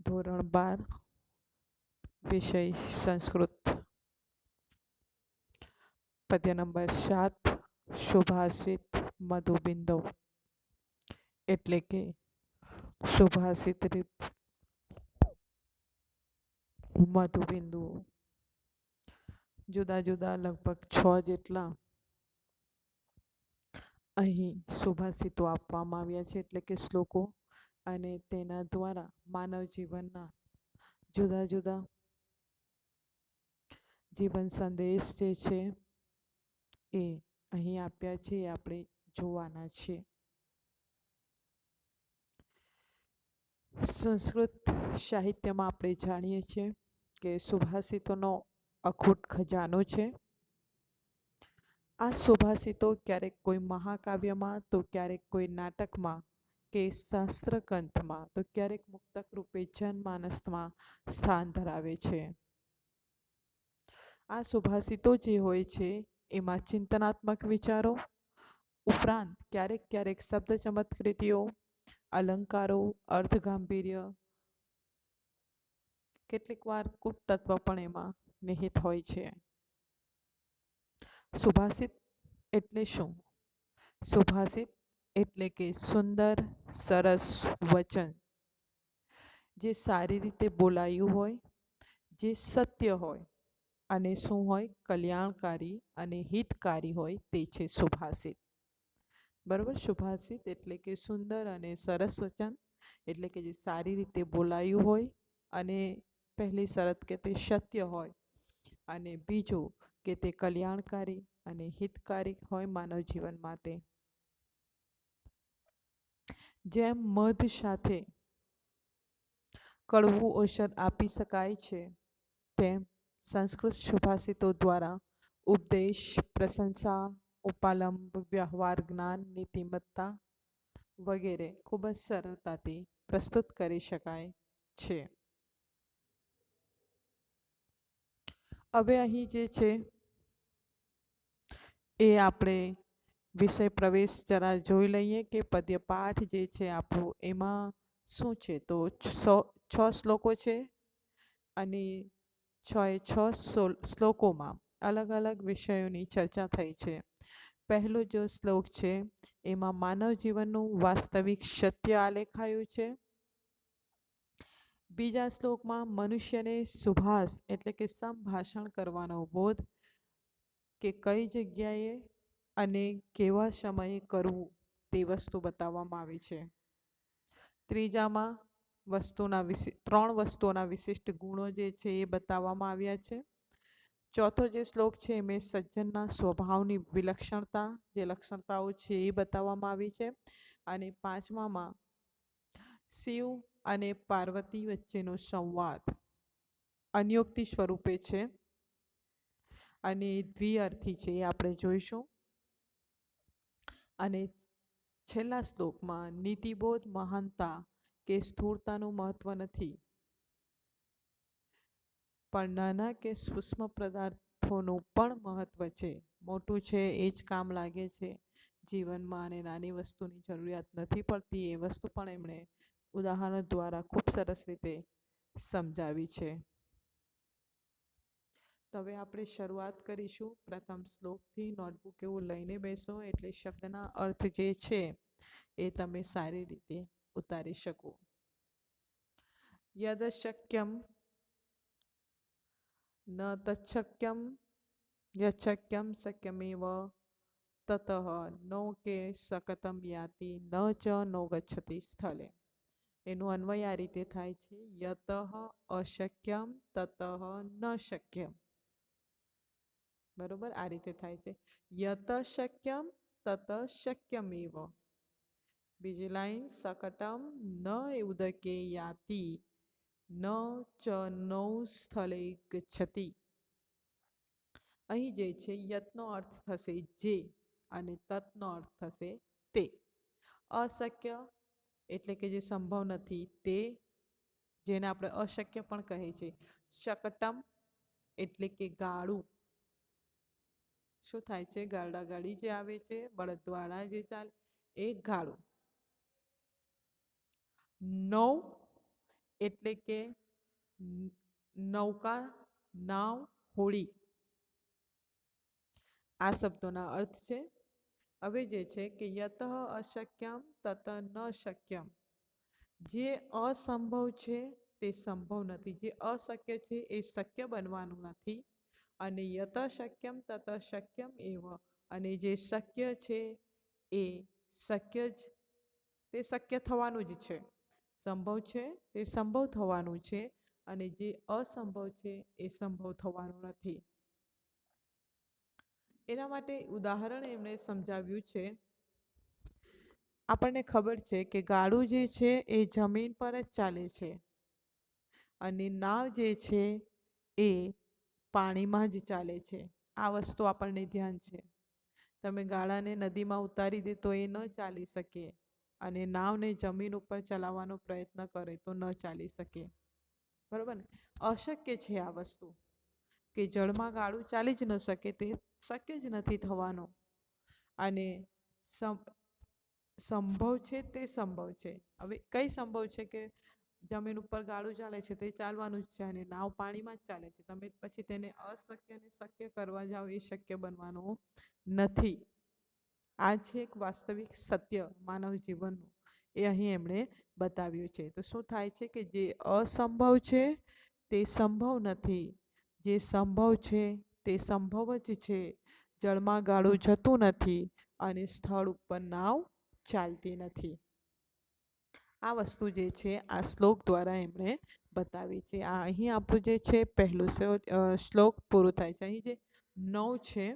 ધોરણ બાર વિષય સંસ્કૃત પદ્ય નંબર સાત સુભાષિત મધુબિંદુ એટલે કે સુભાષિત રીત મધુબિંદુઓ જુદા જુદા લગભગ છ જેટલા અહીં સુભાષિતો આપવામાં આવ્યા છે, એટલે કે શ્લોકો અને તેના દ્વારા માનવ જીવનના જુદા જુદા જીવન સંદેશ જે છે એ અહીં આપ્યા છે, એ આપણે જોવાના છે સંસ્કૃત સાહિત્યમાં આપણે જાણીએ છીએ કે સુભાષિતોનો અખૂટ ખજાનો છે. આ સુભાષિતો ક્યારેક કોઈ મહાકાવ્યમાં, તો ક્યારેક કોઈ નાટકમાં કે શાસ્ત્ર ગ્રંથમાં તો ક્યારેક મુક્તક રૂપે જનમાનસમાં સ્થાન ધરાવે છે. આ સુભાષિતો જે હોય છે, એમાં ચિંતનાત્મક વિચારો, ઉપરાંત ક્યારેક ક્યારેક શબ્દ ચમત્કૃતિઓ, અલંકારો અર્થ ગાંભીર્ય કેટલીક વાર કૂટતત્વ પણ એમાં નિહિત હોય છે. સુભાષિત એટલે શું? સુભાષિત એટલે કે સુંદર, સરસ વચન. જે સારી રીતે બોલાયું હોય, જે સત્ય હોય અને શું હોય, કલ્યાણકારી અને હિતકારી હોય તે છે સુભાષિત. બરાબર? સુભાષિત એટલે કે સુંદર અને સરસ વચન. એટલે કે જે સારી રીતે બોલાયું હોય અને પહેલી શરત કે તે સત્ય હોય અને બીજું કે તે કલ્યાણકારી અને હિતકારી હોય માનવ જીવન માટે. જેમ મધ સાથે કડવું ઔષધ આપી શકાય છે, તેમ સંસ્કૃત સુભાષિતો દ્વારા ઉપદેશ, પ્રશંસા, ઉપાલંબ, વ્યવહાર, જ્ઞાન, નીતિમત્તા વગેરે ખૂબ જ સરળતાથી પ્રસ્તુત કરી શકાય છે. હવે અહીં જે છે એ આપણે વિષય પ્રવેશ જરા જોઈ લઈએ કે પદ્યપાઠ જે છે આપણું એમાં શું છે? તો છ શ્લોકો છે અને છ એ છ શ્લોકોમાં અલગ અલગ વિષયોની ચર્ચા થઈ છે. પહેલો જો શ્લોક છે, એમાં માનવ જીવનનું વાસ્તવિક સત્ય આલેખાયું છે. બીજા શ્લોકમાં મનુષ્યને સુભાષ એટલે કે સંભાષણ કરવાનો બોધ કે કઈ જગ્યાએ અને કેવા સમયે કરવું તે વસ્તુ બતાવવામાં આવી છે. ત્રીજામાં વસ્તુના વિશિ, ત્રણ વસ્તુઓના વિશિષ્ટ ગુણો જે છે એ બતાવવામાં આવ્યા છે. ચોથો જે શ્લોક છે એમાં સજ્જનના સ્વભાવની વિલક્ષણતા, જે લક્ષણતાઓ છે એ બતાવવામાં આવી છે. અને પાંચમામાં શિવ અને પાર્વતી વચ્ચેનો સંવાદ અન્યોક્તિ સ્વરૂપે છે. અને દ્વિઅર્થી છે એ આપણે જોઈશું. અને છેલ્લા શ્લોકમાં નીતિબોધ મહાનતા કે સ્થૂળતાનું મહત્વ નથી. પણ નાના કે સૂક્ષ્મ પદાર્થોનું પણ મહત્વ છે. મોટું છે એ જ કામ લાગે છે. જીવનમાં અને નાની વસ્તુની જરૂરિયાત નથી પડતી એ વસ્તુ પણ એમણે ઉદાહરણ દ્વારા ખૂબ સરસ રીતે સમજાવી છે. હવે આપણે શરૂઆત કરીશું પ્રથમ શ્લોકથી. નોટબુક એવું લઈને બેસો, એટલે શબ્દના અર્થ જે છે એ તમે સારી રીતે ઉતારી શકો. યદ શક્યમ ન તચ્છક્યમ, યચ્છક્યમ શક્યમેવ, તત નો કે સકતમ યાતિ ન ચ નો ગચ્છતિ સ્થલે. એનું અન્વય આ રીતે થાય છે. યત અશક્યમ, તત ન શક્યમ. બરોબર? આ રીતે થાય છે. યત શક્યમ તત શક્યમેવ બીજી લાઈન, સકટમ ન ઉદકે યાતિ ન ચ નૌ સ્થળે ગચ્છતિ. અહીં જે છે, યતનો અર્થ થશે જે અને તત્નો અર્થ થશે તે. અશક્ય એટલે કે જે સંભવ નથી, તે જેને આપણે અશક્ય પણ કહે છે. શકટમ એટલે કે ગાળું. શું થાય છે? ગાડા જે આવે છે બળદવાળા જે ચાલે, એ ગાળું. નૌ એટલે કે નૌકા નાવ હોળી. આ શબ્દોના અર્થ છે, હવે જે છે કે યત અશક્યમ તત ન શક્યમ. જે અસંભવ છે તે સંભવ નથી. જે અશક્ય છે એ શક્ય બનવાનું નથી. અને યત શક્યમ તત શક્યમ એવ. અને જે શક્ય છે એ શક્ય જ, તે શક્ય થવાનું જ છે. સંભવ છે? તે સંભવ થવાનું છે અને જે અસંભવ છે એ સંભવ થવાનું નથી. એના માટે ઉદાહરણ એમણે સમજાવ્યું છે. આપણને ખબર છે કે ગાડું જે છે એ જમીન પર જ ચાલે છે. અને નાવ જે છે એ પાણીમાં જ ચાલે છે. આ વસ્તુ આપણને ધ્યાન છે. તમે ગાળાને નદીમાં ઉતારી દે તો એ ન ચાલી શકે અને નાવને જમીન ઉપર ચલાવવાનો પ્રયત્ન કરે તો ન ચાલી શકે. બરાબર ને? અશક્ય છે આ વસ્તુ. કે જળમાં ગાળું ચાલી જ ન શકે તે શક્ય જ નથી થવાનું. અને સંભવ છે તે સંભવ છે. હવે કઈ સંભવ છે કે જમીન ઉપર ગાળું ચાલે છે તે ચાલવાનું જ છે અને નાવ પાણીમાં જ ચાલે છે. તમે પછી તેને અશક્યને શક્ય કરવા જાઓ એ શક્ય બનવાનું નથી. આ છે એક વાસ્તવિક સત્ય માનવ જીવનનું. એ અહીં એમણે બતાવ્યું છે. તો શું થાય છે કે જે અસંભવ છે તે સંભવ નથી. જે સંભવ છે તે સંભવ જ છે. જળમાં ગાળું જતું નથી અને સ્થળ ઉપર નાવ ચાલતી નથી. આ વસ્તુ જે છે, આ શ્લોક દ્વારા એમણે બતાવી છે. આ અહીં આપણું જે છે, પહેલું શ્લોક પૂરું થાય છે. અહીં જે નવ છે,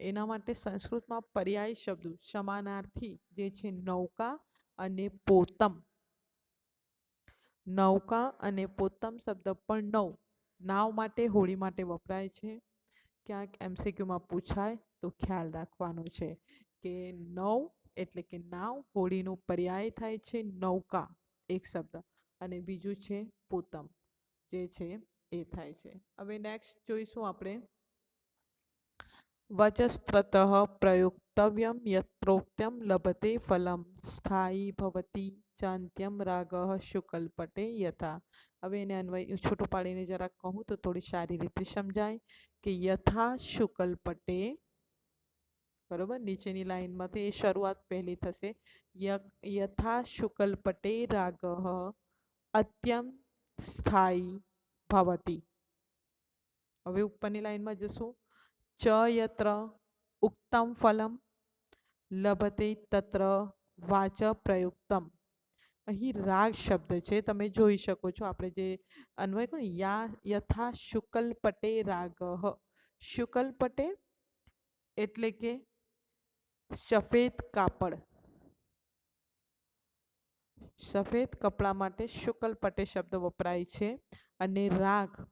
એના માટે સંસ્કૃતમાં પર્યાય શબ્દો, સમાનાર્થી જે છે, નૌકા અને પોતમ. નૌકા અને પોતમ શબ્દ પણ નવ. નાવ માટે, હોળી માટે વપરાય છે. ક્યાંક એમસીક્યુમાં પૂછાય તો ખ્યાલ રાખવાનો છે કે નવ એટલે કે નાવ હોડીનું પર્યાય થાય છે નૌકા, એક શબ્દ. અને બીજું છે પોતમ, જે છે એ થાય છે. હવે નેક્સ્ટ જોઈશું આપણે વચસ્ત્રત પ્રયોક્તવ્યમ યત્રોક્તમ લભતે ફલમ, સ્થાયી ભવતી ચાંત્યમ રાગ શુકલપટે યથા. હવે એને અન્વય, છૂટું પાડીને જરાક કહું તો થોડી સારી રીતે સમજાય કે યથા શુકલ્પટે બરોબર? નીચેની લાઇનમાંથી એ શરૂઆત પહેલી થશે. યથા યથા શુકલ્પટે રાગ અત્યંત સ્થાયી ભવતી. હવે ઉપરની લાઈનમાં જશું. ચ યત્ર ઉક્તમ ફલમ, લભતે તત્ર વાચ પ્રયુક્તમ. અહીં રાગ શબ્દ છે, તમે જોઈ શકો છો. આપણે જે અન્વય કહો યા, યથા શુકલ પટે રાગ. શુકલ પટે એટલે કે સફેદ કાપડ. સફેદ કપડા માટે શુકલ પટે શબ્દ વપરાય છે અને રાગ.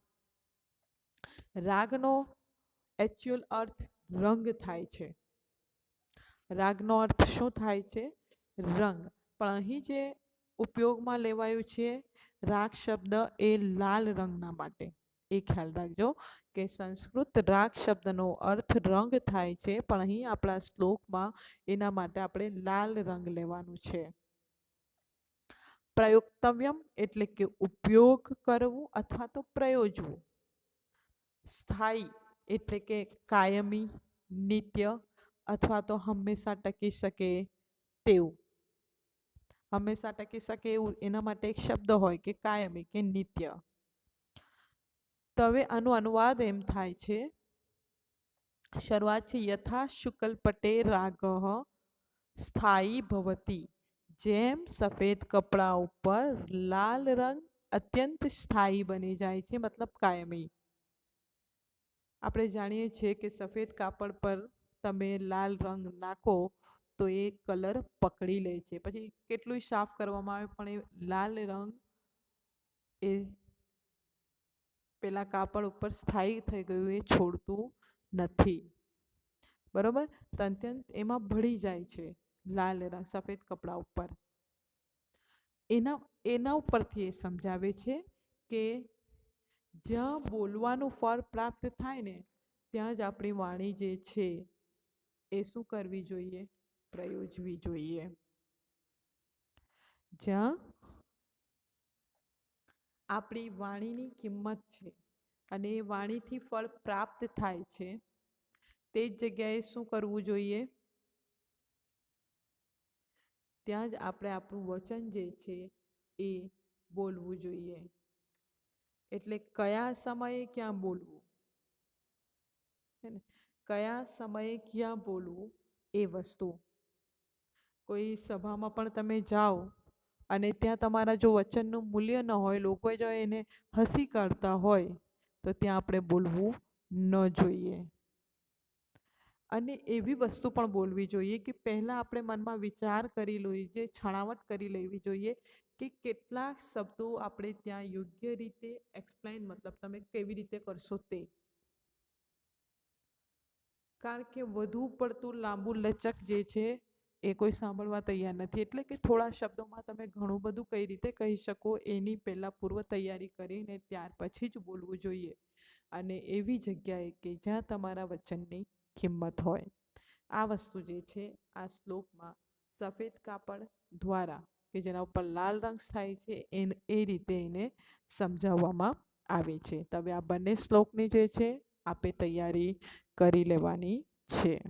રાગનો એકચ્યુઅલ અર્થ રંગ થાય છે. રાગનો અર્થ શું થાય છે? રંગ. પણ અહીં જે ઉપયોગમાં લેવાયું છે, રાગ શબ્દ એ લાલ રંગના માટે. એ ખ્યાલ રાખજો કે સંસ્કૃત રાગ શબ્દનો અર્થ રંગ થાય છે, પણ અહીં આપણા શ્લોકમાં એના માટે આપણે લાલ રંગ લેવાનું છે. પ્રયુક્તવ્યમ એટલે કે ઉપયોગ કરવું અથવા તો પ્રયોજવું. સ્થાયી એટલે કે કાયમી, નિત્ય અથવા તો હંમેશા ટકી શકે તેવું. હંમેશા ટકી શકે એવું એના માટે એક શબ્દ હોય કે કાયમી કે નિત્ય. તો હવે આનો અનુવાદ એમ થાય છે. શરૂઆત છે, યથા શુકલ પટે રાગ સ્થાયી ભવતી, જેમ સફેદ કપડા ઉપર લાલ રંગ અત્યંત સ્થાયી બની જાય છે, મતલબ કાયમી. આપણે જાણીએ છીએ કે સફેદ કાપડ પર તમે લાલ રંગ નાખો તો એ કલર પકડી લે છે. પછી કેટલું સાફ કરવામાં આવે, પણ એ લાલ રંગ એ પેલા કાપડ ઉપર સ્થાયી થઈ ગયું, એ છોડતું નથી. બરોબર? તંત્યંત એમાં ભળી જાય છે, લાલ રંગ, સફેદ કપડા ઉપર. એના એના ઉપરથી એ સમજાવે છે કે જ્યાં બોલવાનું ફળ પ્રાપ્ત થાય ને, ત્યાં જ આપણી વાણી જે છે, એ શું કરવી જોઈએ? પ્રયોજવી જોઈએ. જ્યાં આપણી વાણીની કિંમત છે અને એ વાણીથી ફળ પ્રાપ્ત થાય છે. તે જ જગ્યાએ શું કરવું જોઈએ? ત્યાં જ આપણે આપણું વચન જે છે એ બોલવું જોઈએ. એટલે કયા સમયે ક્યાં બોલવું? હે ને? કયા સમયે ક્યાં બોલવું એ વસ્તુ. કોઈ સભામાં પણ તમે જાઓ અને ત્યાં તમારા જો વચનનું મૂલ્ય ન હોય લોકો જો એને હસી કાઢતા હોય, તો ત્યાં આપણે બોલવું ન જોઈએ. અને એવી વસ્તુ પણ બોલવી જોઈએ કે પહેલાં આપણે મનમાં વિચાર કરી લઈએ છણાવટ કરી લેવી જોઈએ કે કેટલા શબ્દો આપણે ત્યાં યોગ્ય રીતે એક્સપ્લેન મતલબ તમે કેવી રીતે કરશો તે. કારણ કે વધુ પડતું લાંબુ લચક જે છે એ કોઈ સાંભળવા તૈયાર નથી. એટલે કે થોડા શબ્દોમાં તમે ઘણું બધું કઈ રીતે કહી શકો એની પહેલાં પૂર્વ તૈયારી કરીને ત્યાર પછી જ બોલવું જોઈએ. અને એવી જગ્યાએ કે જ્યાં તમારા વચનની કિંમત હોય. આ વસ્તુ જે છે, આ શ્લોકમાં સફેદ કાપડ દ્વારા, કે જેના ઉપર લાલ રંગ થાય છે એ એ રીતે એને સમજાવવામાં આવે છે. તવે આ બંને શ્લોકની જે છે, આપે તૈયારી કરી લેવાની છે.